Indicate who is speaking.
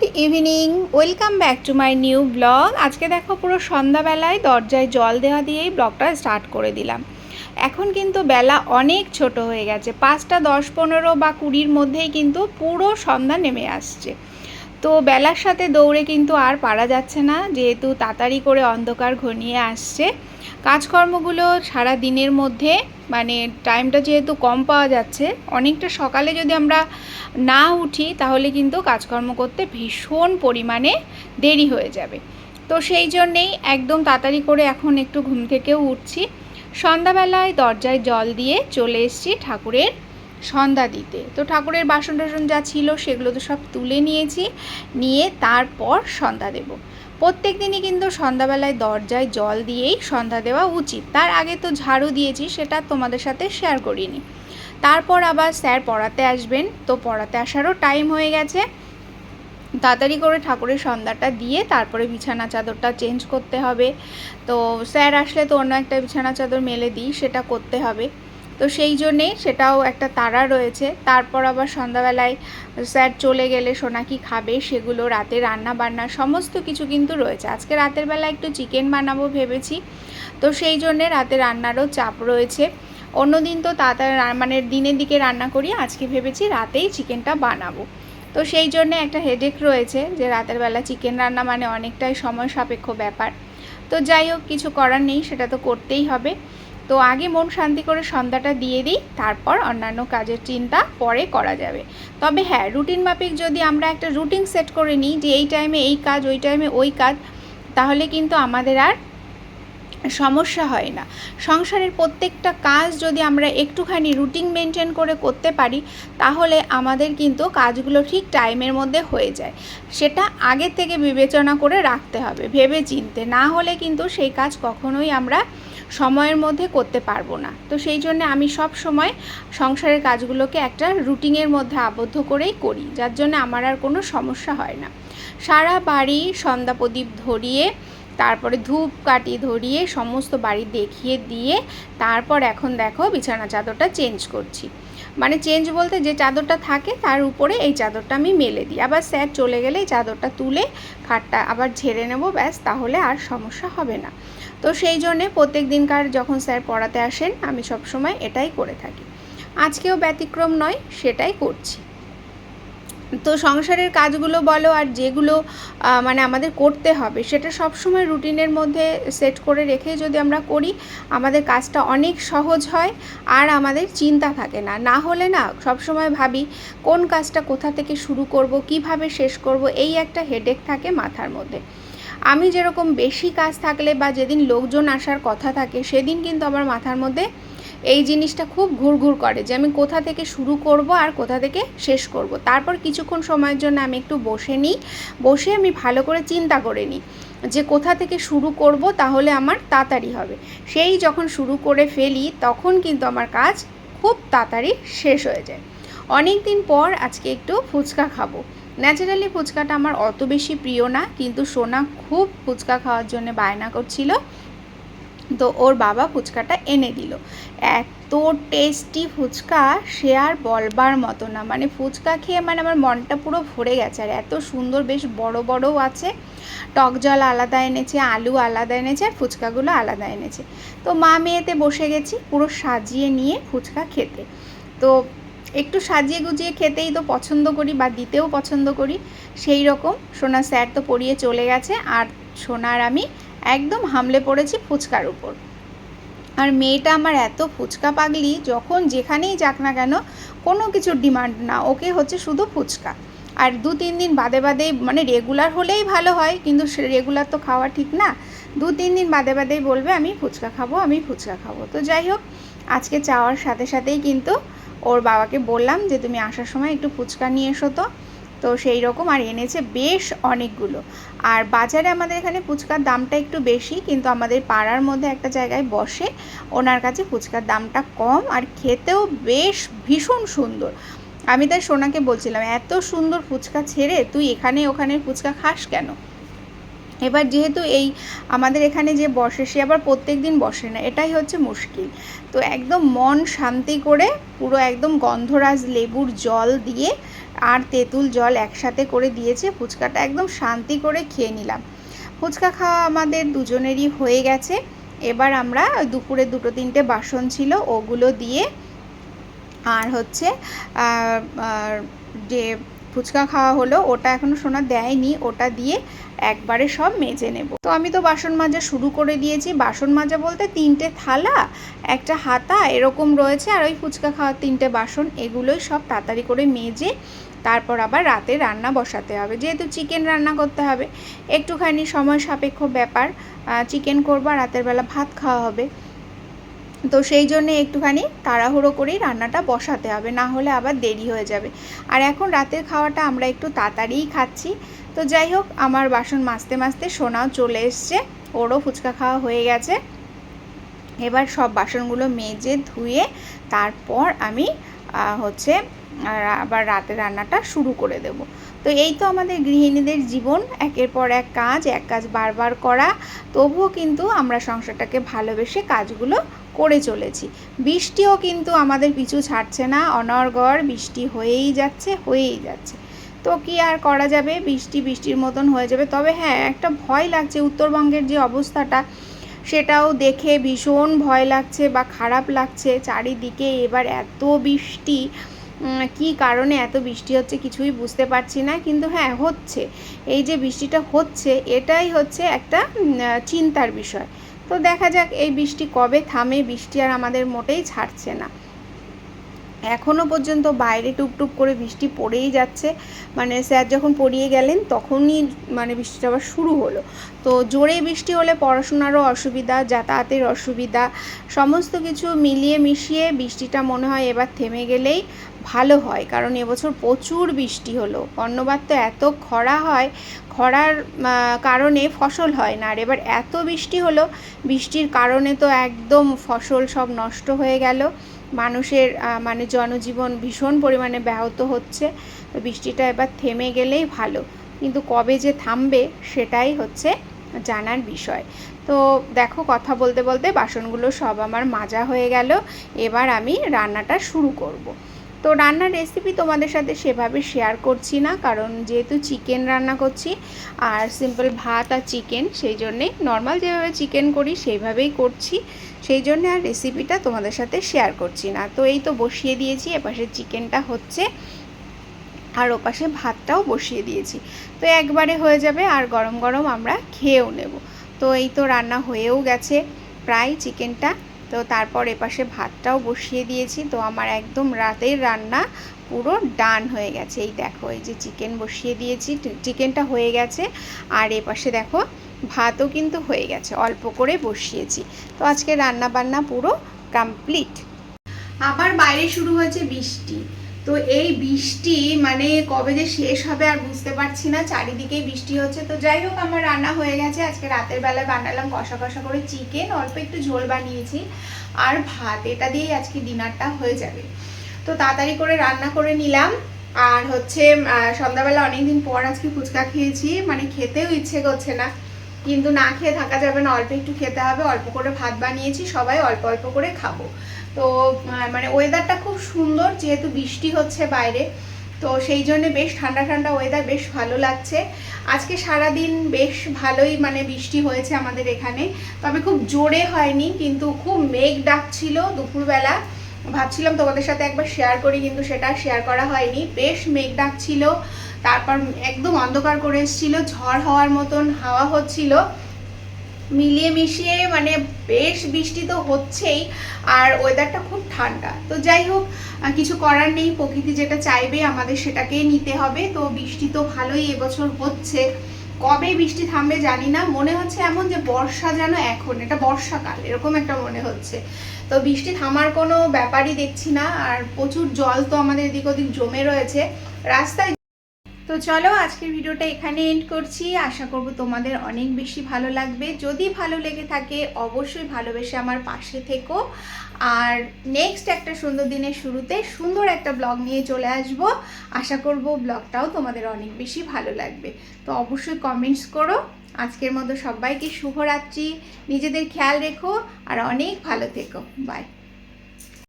Speaker 1: Good evening, welcome back to my new blog. আজকে দেখো পুরো সন্ধ্যাবেলায় দরজায় জল দেওয়া দিয়েই ব্লগটা স্টার্ট করে দিলাম। এখন কিন্তু বেলা অনেক ছোট হয়ে গেছে, পাঁচটা দশ পনেরো বা কুড়ির মধ্যেই কিন্তু পুরো সন্ধ্যা নেমে আসছে। তো বেলার সাথে দৌড়ে কিন্তু আর পারা যাচ্ছে না, যেহেতু তাড়াতাড়ি করে অন্ধকার ঘনিয়ে আসছে। কাজকর্মগুলো সারা দিনের মধ্যে মানে টাইমটা যেহেতু কম পাওয়া যাচ্ছে, অনেকটা সকালে যদি আমরা না উঠি, তাহলে কিন্তু কাজকর্ম করতে ভীষণ পরিমাণে দেরি হয়ে যাবে। তো সেই জন্যেই একদম তাড়াতাড়ি করে এখন একটু ঘুম থেকেও উঠছি। সন্ধ্যাবেলায় দরজায় জল দিয়ে চলে এসেছি ঠাকুরের সন্ধ্যা দিতে। তো ঠাকুরের বাসন টাসন যা ছিল সেগুলো তো সব তুলে নিয়েছি, নিয়ে তারপর সন্ধ্যা দেব। প্রত্যেক দিনই কিন্তু সন্ধ্যাবেলায় দরজায় জল দিয়েই সন্ধ্যা দেওয়া উচিত। তার আগে তো ঝাড়ু দিয়েছি, সেটা তোমাদের সাথে শেয়ার করিনি। তারপর আবার স্যার পড়াতে আসবেন, তো পড়াতে আসারও টাইম হয়ে গেছে। তাড়াতাড়ি করে ঠাকুরের সন্ধ্যাটা দিয়ে তারপরে বিছানা চাদরটা চেঞ্জ করতে হবে। তো স্যার আসলে তো অন্য একটা বিছানা চাদর মেলে দিই, সেটা করতে হবে। তো সেই জন্যে সেটাও একটা তারা রয়েছে। তারপর আবার সন্ধ্যাবেলায় স্যার চলে গেলে সোনা কি খাবে সেগুলো রাতে রান্না বান্না সমস্ত কিছু কিন্তু রয়েছে। আজকে রাতের বেলা একটু চিকেন বানাবো ভেবেছি। তো সেই জন্যে রাতে রান্নারও চাপ রয়েছে। অন্যদিন তো তাড়াতাড়ি মানে দিনের দিকে রান্না করি, আজকে ভেবেছি রাতেই চিকেনটা বানাবো। তো সেই জন্যে একটা হেডেক রয়েছে যে রাতের বেলা চিকেন রান্না মানে অনেকটাই সময় সাপেক্ষ ব্যাপার। তো যাই হোক, কিছু করার নেই, সেটা তো করতেই হবে। তো আগে মন শান্তি করে সন্ধ্যাটা দিয়ে দিই, তারপর অন্যান্য কাজের চিন্তা পরে করা যাবে। তবে হ্যাঁ রুটিন মাফিক যদি আমরা একটা রুটিন সেট করে নিই যে এই টাইমে এই কাজ, ওই টাইমে ওই কাজ, তাহলে কিন্তু আমাদের আর সমস্যা হয় না। সংসারের প্রত্যেকটা কাজ যদি আমরা একটুখানি রুটিন মেনটেন করে করতে পারি, তাহলে আমাদের কিন্তু কাজগুলো ঠিক টাইমের মধ্যে হয়ে যায়। সেটা আগে থেকে বিবেচনা করে রাখতে হবে, ভেবে চিনতে। না হলে কিন্তু সেই কাজ কখনোই আমরা সময়ের মধ্যে করতে পারব না। তো সেই জন্য আমি সব সময় সংসারের কাজগুলোকে একটা রুটিনের মধ্যে আবদ্ধ করেই করি, যার জন্য আমার আর কোনো সমস্যা হয় না। সারা বাড়ি সন্ধ্যা প্রদীপ ধরিয়ে, তারপরে ধূপ কাটি ধরিয়ে, সমস্ত বাড়ি দেখিয়ে দিয়ে, তারপর এখন দেখো বিছানা চাদরটা চেঞ্জ করছি। মানে চেঞ্জ বলতে যে চাদরটা থাকে তার উপরে এই চাদরটা আমি মেলে দিই। আবার স্যার চলে গেলে চাদরটা তুলে খাটটা আবার ঝেড়ে নেব, ব্যাস, তাহলে আর সমস্যা হবে না। তো সেই জন্যে প্রত্যেক দিনকার যখন স্যার পড়াতে আসেন, আমি সব সময় এটাই করে থাকি। আজকেও ব্যতিক্রম নয়, সেটাই করছি। তো সংসারের কাজগুলো বলো আর যেগুলো মানে আমাদের করতে হবে, সেটা সব সময় রুটিনের মধ্যে সেট করে রেখে যদি আমরা করি, আমাদের কাজটা অনেক সহজ হয় আর আমাদের চিন্তা থাকে না। না হলে না সব সময় ভাবি, কোন কাজটা কোথা থেকে শুরু করব, কীভাবে শেষ করব, এই একটা হেডেক থাকে মাথার মধ্যে। আমি যেরকম বেশি কাজ থাকলে বা যেদিন লোকজন আসার কথা থাকে, সেদিন কিন্তু আমার মাথার মধ্যে এই জিনিসটা খুব ঘুরঘুর করে যে আমি কোথা থেকে শুরু করব আর কোথা থেকে শেষ করব। তারপর কিছুক্ষণ সময়ের জন্য আমি একটু বসে নিই, বসে আমি ভালো করে চিন্তা করে নিই যে কোথা থেকে শুরু করব তাহলে আমার তাড়াতাড়ি হবে। সেই যখন শুরু করে ফেলি তখন কিন্তু আমার কাজ খুব তাড়াতাড়ি শেষ হয়ে যায়। অনেক দিন পর আজকে একটু ফুচকা খাব। ন্যাচারালি ফুচকাটা আমার অত বেশি প্রিয় না, কিন্তু সোনা খুব ফুচকা খাওয়ার জন্য বায়না করছিল। তো ওর বাবা ফুচকাটা এনে দিল। এত টেস্টি ফুচকা, সে আর বলবার মতো না। মানে ফুচকা খেয়ে মানে আমার মনটা পুরো ভরে গেছে। আর এত সুন্দর, বেশ বড় বড়ও আছে। টক জল আলাদা এনেছে, আলু আলাদা এনেছে, আর ফুচকাগুলো আলাদা এনেছে। তো মা মেয়েতে বসে গেছি পুরো সাজিয়ে নিয়ে ফুচকা খেতে। তো একটু সাজিয়ে গুজিয়ে খেতেই তো পছন্দ করি বা দিতেও পছন্দ করি। সেই রকম সোনা স্যার তো পরিয়ে চলে গেছে আর সোনার আমি একদম হামলে পড়েছি ফুচকার উপর। আর মেয়েটা আমার এত ফুচকা পাগলি, যখন যেখানেই যাক না কেন কোনো কিছুর ডিমান্ড না, ওকে হচ্ছে শুধু ফুচকা। আর দু তিন দিন বাদে বাদে মানে রেগুলার হলেই ভালো হয়, কিন্তু সে রেগুলার তো খাওয়া ঠিক না। দু তিন দিন বাদে বাদেই বলবে, আমি ফুচকা খাব, আমি ফুচকা খাব। তো যাই হোক, আজকে চাওয়ার সাথে সাথেই কিন্তু ওর বাবাকে বললাম যে, তুমি আসার সময় একটু ফুচকা নিয়ে এসো তো। তো সেই রকম আর এনেছে বেশ অনেকগুলো। আর বাজারে আমাদের এখানে ফুচকার দামটা একটু বেশি, কিন্তু আমাদের পাড়ার মধ্যে একটা জায়গায় বসে ওনার কাছে ফুচকার দামটা কম আর খেতেও বেশ ভীষণ সুন্দর। আমি তাই সোনাকে বলছিলাম, এত সুন্দর ফুচকা ছেড়ে তুই এখানে ওখানে ফুচকা খাস কেন? এবার যেহেতু এই আমাদের এখানে যে বসে, সে আবার প্রত্যেক দিন বসে না, এটাই হচ্ছে মুশকিল। তো একদম মন শান্তি করে পুরো একদম গন্ধরাজ লেবুর জল দিয়ে আর তেঁতুল জল একসাথে করে দিয়েছে, ফুচকাটা একদম শান্তি করে খেয়ে নিলাম। ফুচকা খাওয়া আমাদের দুজনেরই হয়ে গেছে। এবার আমরা দুপুরে দুটো তিনটে বাসন ছিল, ওগুলো দিয়ে আর হচ্ছে যে ফুচকা খাওয়া হলো, ওটা এখনও সোনা দেয়নি, ওটা দিয়ে একবারে সব মেজে নেব। তো আমি তো বাসন মাজা শুরু করে দিয়েছি। বাসন মাজা বলতে তিনটে থালা, একটা হাতা, এরকম রয়েছে, আর ওই ফুচকা খাওয়ার তিনটে বাসন, এগুলোই সব তাড়াতাড়ি করে মেজে তারপর আবার রাতে রান্না বসাতে হবে। যেহেতু চিকেন রান্না করতে হবে, একটুখানি সময় সাপেক্ষ ব্যাপার চিকেন করবা রাতের বেলা ভাত খাওয়া হবে। তো সেই জন্যে একটুখানি তাড়াহুড়ো করেই রান্নাটা বসাতে হবে, না হলে আবার দেরি হয়ে যাবে। আর এখন রাতের খাওয়াটা আমরা একটু তাড়াতাড়িই খাচ্ছি। তো যাই হোক, আমার বাসন মাজতে মাজতে সোনাও চলে এসছে, ওরও ফুচকা খাওয়া হয়ে গেছে। এবার সব বাসনগুলো মেজে ধুয়ে তারপর আমি হচ্ছে আবার রাতে রান্নাটা শুরু করে দেব। তো এই তো আমাদের গৃহিণীদের জীবন, একের পর এক কাজ এক কাজ বারবার করা। তবুও কিন্তু আমরা সংসারটাকে ভালোবেসে কাজগুলো করে চলেছি। বৃষ্টিও কিন্তু আমাদের পিছু ছাড়ছে না। অনর্গড় বৃষ্টি হয়েই যাচ্ছে হয়েই যাচ্ছে। তো কি আর করা যাবে? বৃষ্টি বৃষ্টির মতন হয়ে যাবে। তবে হ্যাঁ একটা ভয় লাগছে। উত্তরবঙ্গের যে অবস্থাটা, সেটাও দেখে ভীষণ ভয় লাগছে বা খারাপ লাগছে। চারিদিকে এবার এত বৃষ্টি কি কারণে এত বৃষ্টি হচ্ছে কিছুই বুঝতে পারছি না। কিন্তু হ্যাঁ হচ্ছে। এই যে বৃষ্টিটা হচ্ছে, এটাই হচ্ছে একটা চিন্তার বিষয়। তো দেখা যাক এই বৃষ্টি কবে থামে। বৃষ্টি আর আমাদের মোটেই ছাড়ছে না। এখনও পর্যন্ত বাইরে টুপটুপ করে বৃষ্টি পড়েই যাচ্ছে। মানে স্যার যখন পড়িয়ে গেলেন, তখনই মানে বৃষ্টিটা আবার শুরু হলো। তো জোরে বৃষ্টি হলে পড়াশোনারও অসুবিধা, যাতায়াতের অসুবিধা, সমস্ত কিছু মিলিয়ে মিশিয়ে বৃষ্টিটা মনে হয় এবার থেমে গেলেই ভালো হয়, কারণ এবছর প্রচুর বৃষ্টি হলো। অন্যবার তো এত খরা হয়, খরার কারণে ফসল হয় না। আর এবার এত বৃষ্টি হলো, বৃষ্টির কারণে তো একদম ফসল সব নষ্ট হয়ে গেল। মানুষের মানে জনজীবন ভীষণ পরিমাণে ব্যাহত হচ্ছে। বৃষ্টিটা এবার থেমে গেলেই ভালো। কিন্তু কবে যে থামবে সেটাই হচ্ছে জানার বিষয়। তো দেখো, কথা বলতে বলতে বাসনগুলো সব আমার মাজা হয়ে গেল। এবার আমি রান্নাটা শুরু করব। তো রান্নার রেসিপি তোমাদের সাথে সেভাবে শেয়ার করছি না, কারণ যেহেতু চিকেন রান্না করছি, আর সিম্পল ভাত আর চিকেন সেই জন্যে নর্মাল যেভাবে চিকেন করি সেইভাবেই করছি, সেই জন্য আর রেসিপিটা তোমাদের সাথে শেয়ার করছি না। তো এই তো বসিয়ে দিয়েছি, এপাশে চিকেনটা হচ্ছে, আর ওপাশে ভাতটাও বসিয়ে দিয়েছি। তো একবারে হয়ে যাবে, আর গরম গরম আমরা খেয়েও নেব। তো এই তো রান্না হয়েও গেছে, প্রায় চিকেনটা তো তারপর এপাশে ভাতটাও বসিয়ে দিয়েছি। তো আমার একদম রাতের রান্না পুরো ডান হয়ে গেছে। এই দেখো, এই যে চিকেন বসিয়ে দিয়েছি চিকেনটা হয়ে গেছে। আর এপাশে দেখো, ভাতও কিন্তু হয়ে গেছে, অল্প করে বসিয়েছি। তো আজকে রান্না বান্না পুরো কমপ্লিট। আবার বাইরে শুরু হয়েছে বৃষ্টি। তো এই বৃষ্টি মানে কবে যে শেষ হবে আর বুঝতে পারছি না, চারিদিকেই বৃষ্টি হচ্ছে। তো যাই হোক, আমার রান্না হয়ে গেছে। আজকে রাতের বেলায় বানালাম কষা কষা করে চিকেন অল্প একটু ঝোল বানিয়েছি। আর ভাত, এটা দিয়েই আজকে ডিনারটা হয়ে যাবে। তো তাড়াতাড়ি করে রান্না করে নিলাম। আর হচ্ছে সন্ধ্যাবেলা অনেকদিন পর আজকে ফুচকা খেয়েছি। মানে খেতেও ইচ্ছে করছে না। কিন্তু না খেয়ে থাকা যাবে না, অল্প একটু খেতে হবে। অল্প করে ভাত বানিয়েছি, সবাই অল্প অল্প করে খাব। তো মানে ওয়েদারটা খুব সুন্দর, যেহেতু বৃষ্টি হচ্ছে বাইরে, তো সেই জন্য বেশ ঠান্ডা ঠান্ডা ওয়েদার বেশ ভালো লাগছে। আজকে সারা দিন বেশ ভালোই মানে বৃষ্টি হয়েছে আমাদের এখানে। তবে খুব জোরে হয়নি, কিন্তু খুব মেঘ ডাকছিল দুপুরবেলা। ভাবছিলাম তোমাদের সাথে একবার শেয়ার করি, কিন্তু সেটা শেয়ার করা হয়নি। বেশ মেঘ ডাকছিল তারপর একদম অন্ধকার করে এসেছিল, ঝড় হওয়ার মতন হাওয়া হচ্ছিল। মিলিয়ে মিশিয়ে মানে বেশ বৃষ্টি তো হচ্ছেই, আর ওয়েদারটা খুব ঠান্ডা। তো যাই হোক কিছু করার নেই, প্রকৃতি যেটা চাইবে আমাদের সেটাকেই নিতে হবে। তো বৃষ্টি তো ভালোই এবছর হচ্ছে। কবে বৃষ্টি থামবে জানি না। মনে হচ্ছে এমন যে বর্ষা যেন এখন, এটা বর্ষাকাল, এরকম একটা মনে হচ্ছে। তো বৃষ্টি থামার কোনো ব্যাপারই দেখছি না, আর প্রচুর জল তো আমাদের এদিক ওদিক জমে রয়েছে। রাস্তায় তো চলো আজকের ভিডিওটা এখানে এন্ড করছি। আশা করব তোমাদের অনেক বেশি ভালো লাগবে। যদি ভালো লেগে থাকে, অবশ্যই ভালোবেসে আমার পাশে থেকো। আর নেক্সট একটা সুন্দর দিনের শুরুতে সুন্দর একটা ব্লগ নিয়ে চলে আসব। আশা করব ব্লগটাও তোমাদের অনেক বেশি ভালো লাগবে। তো অবশ্যই কমেন্টস করো। আজকের মতো সবাইকে শুভরাত্রি। নিজেদের খেয়াল রেখো আর অনেক ভালো থেকো। বাই